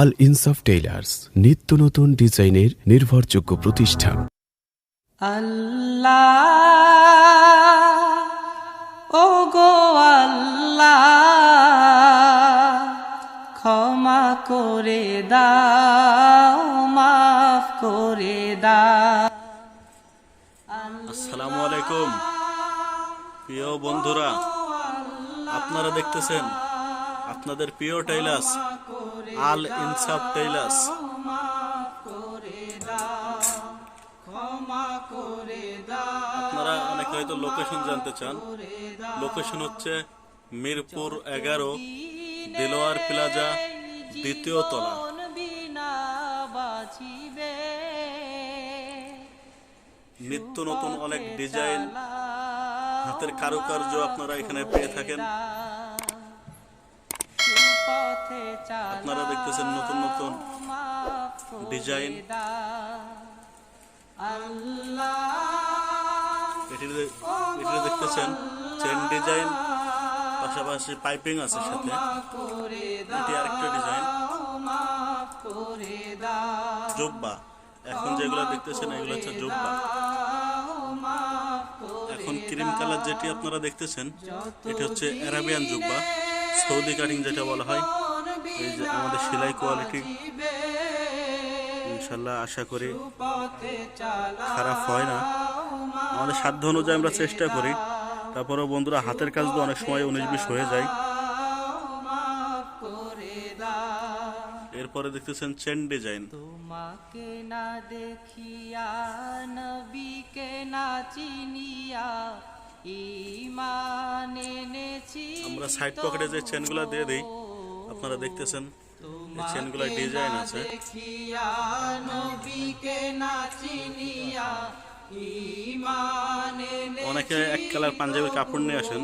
আল ইনসাফ টেইলার্স নিত্য নতুন ডিজাইনের নির্ভরযোগ্য প্রতিষ্ঠান। আল্লাহ ও গো আল্লাহ ক্ষমা করে দাও মাফ করে দাও। আসসালামু আলাইকুম। প্রিয় বন্ধুরা আপনারা দেখতেছেন আপনাদের প্রিয় টাইলার্স আল ইনসাফ টাইলার্স আপনারা অনেকে হয়তো লোকেশন জানতে চান। লোকেশন হচ্ছে মিরপুর এগারো দিলোয়ার প্লাজা দ্বিতীয় তলা। নিত্য নতুন অনেক ডিজাইন হাতের কারুকার্য আপনারা এখানে পেয়ে থাকেন। আপনারা দেখতেছেন নতুন নতুন ডিজাইন। এটি দেখতেছেন চেন ডিজাইন পাশাপাশি পাইপিং আছে সাথে। এটি আরেকটা ডিজাইন জুব্বা। এখন যেগুলো দেখতেছেন এগুলো হচ্ছে জুব্বা। এখন ক্রিম কালার যেটি আপনারা দেখতেছেন এটি হচ্ছে অ্যারাবিয়ান জুব্বা। সৌদি কাটিং যেটা বলা হয়, এই যে আমাদের সেলাই কোয়ালিটি। ইনশাল্লাহ আশা করি খারাপ হয় না। আমাদের সাধ্য অনুযায়ী আমরা চেষ্টা করি। তারপরেও বন্ধুরা, হাতের কাজ তো অনেক সময় উনিশ বিশ হয়ে যায়। এরপরে দেখতেছেন চেন ডিজাইন। তোমাকে না দেখিয়া, নবীকে না চিনিয়া আমরা সাইড পকেটে যে চেনগুলো দিয়ে দিই আপনারা দেখতেছেন এই চেনগুলো ডিজাইন আছে। অনেকে এক কালার পাঞ্জাবি কাপড় নিয়ে আসেন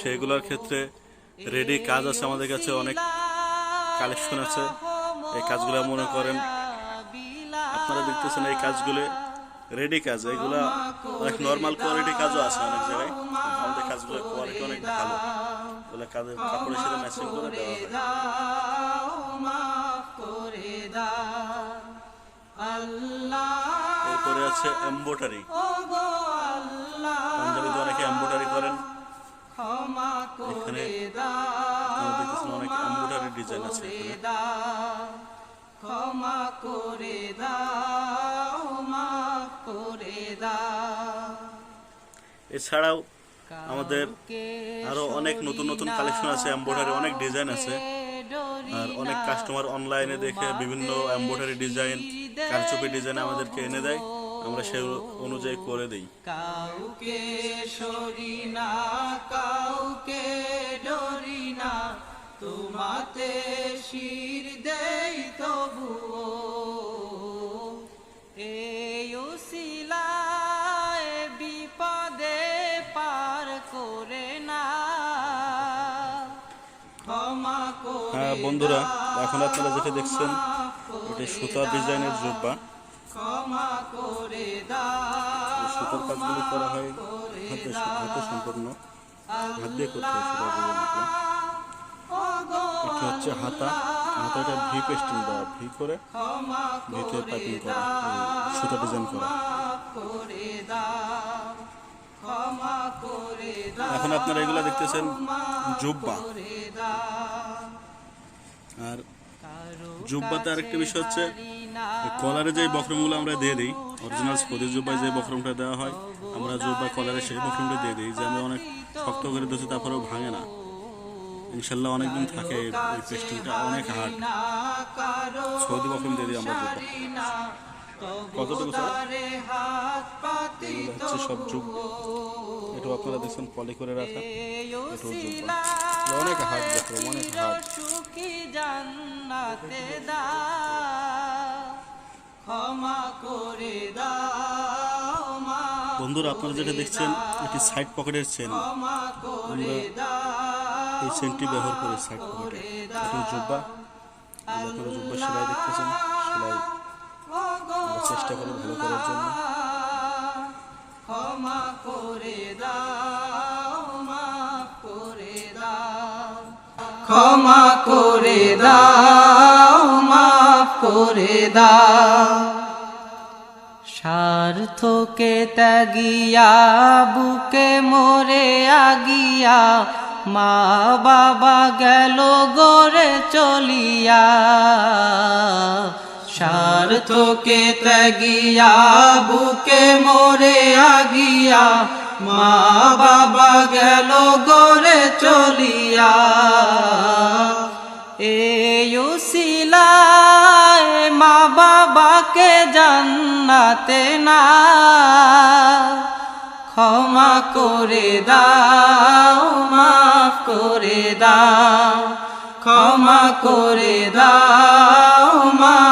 সেগুলোর ক্ষেত্রে রেডি কাজ আছে আমাদের কাছে অনেক কালেকশন আছে। এই কাজগুলো মনে করেন আপনারা দেখতেছেন এই কাজগুলো রেডি কাজ, এগুলো অনেক নর্মাল কোয়ালিটি কাজও আছে অনেক জায়গায়। আমাদের কাজগুলো কোয়ালিটি অনেক ভালো। এগুলো কাজের কাপড়ের সাথে ম্যাচিং করে দেওয়া হয়। এরপরে আছে এম্বোটারি পাঞ্জাবিতে অনেকে এম্বোটারি করেন। এখানে অনেক এম্বোটারি ডিজাইন আছে ক্ষমা করে দাও। এছাড়াও আমাদের আরও অনেক নতুন নতুন কালেকশন আছে এম্বোটারি অনেক ডিজাইন আছে। আর অনেক কাস্টমার অনলাইনে দেখে বিভিন্ন এম্বোটারি ডিজাইন কারচুপি ডিজাইন আমাদেরকে এনে দেয়। আমরা সেই অনুযায়ী করে দিই। কাউকে সরি না কাউকে ডরি না তোমাতে শির হ্যাঁ বন্ধুরা এখন আপনারা যেটা দেখছেন এটা সুতা ডিজাইনের জুব্বা। সুতার কাজগুলি করা হয় হাতে হাতে সম্পূর্ণ। হাত দিয়ে করতে এটি হচ্ছে হাতা। হাতাটা ভি পেস্টিং দেওয়া ভি করে ভিতে পাইপিং করা সুতা ডিজাইন করা। এখন আপনারা এগুলো দেখতেছেন জুব্বা। আর জুব্বাতে আরেকটা বিষয় হচ্ছে কলারে যে বক্রমগুলো আমরা দিয়ে দিই অরিজিনাল সৌদি জুব্বায় যে বক্রমটা দেওয়া হয় আমরা জুব্বা কলারে সেই বক্রমটা দিয়ে দিই যে আমি অনেক শক্ত করে দিচ্ছি তারপরেও ভাঙে না। ইনশাল্লাহ অনেকদিন থাকে এই এই পেস্টিংটা অনেক হার্ড সৌদি বক্রম দিয়ে দিই আমরা জুব্বা। কতটুকু হচ্ছে সব যুগ। এটাও আপনারা দেখছেন পলি করে রাখা। অনেক হার্ড বক্রম অনেক মা বন্ধুরা আপনারা যেটা দেখছেন এটি সাইড পকেটের চেন আমরা এই চেনটি ব্যবহার করি সাইড পকেটে জুব্বা। আপনারা জুব্বা সেলাই দেখতেছেন সেলাই। চেষ্টা করি ভালো করার জন্য। ক্ষমা করে দাও করে দাও। ক্ষমা করে দাও মা করে দাও। স্বার্থকে ত্যাগিয়া, বুকে মোরে আগিয়া, মা বাবা গেল গড়ে চলিয়া। স্বার্থকে ত্যাগিয়া, বুকে মোরে আগিয়া, মা বাবা গেল গড়ে চলিয়া। এই মা বাবাকে জান্নাতে না, ক্ষমা করে দাও, মাফ করে দাও, ক্ষমা করে দাও মাফ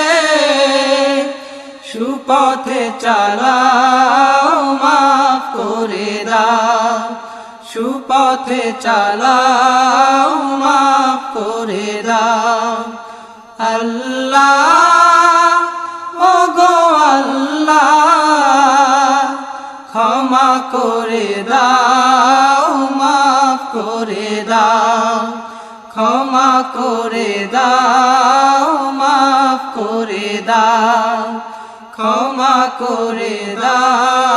সুপথে চালাও, মাফ করে দাও। সুপথে চালাও, মাফ করে দাও। আল্লাহ ও গো আল্লাহ, ক্ষমা করে দাও, মাফ করে দাও। ক্ষমা করে দাও, মাফ করে দাও। ক্ষমা করে দাও।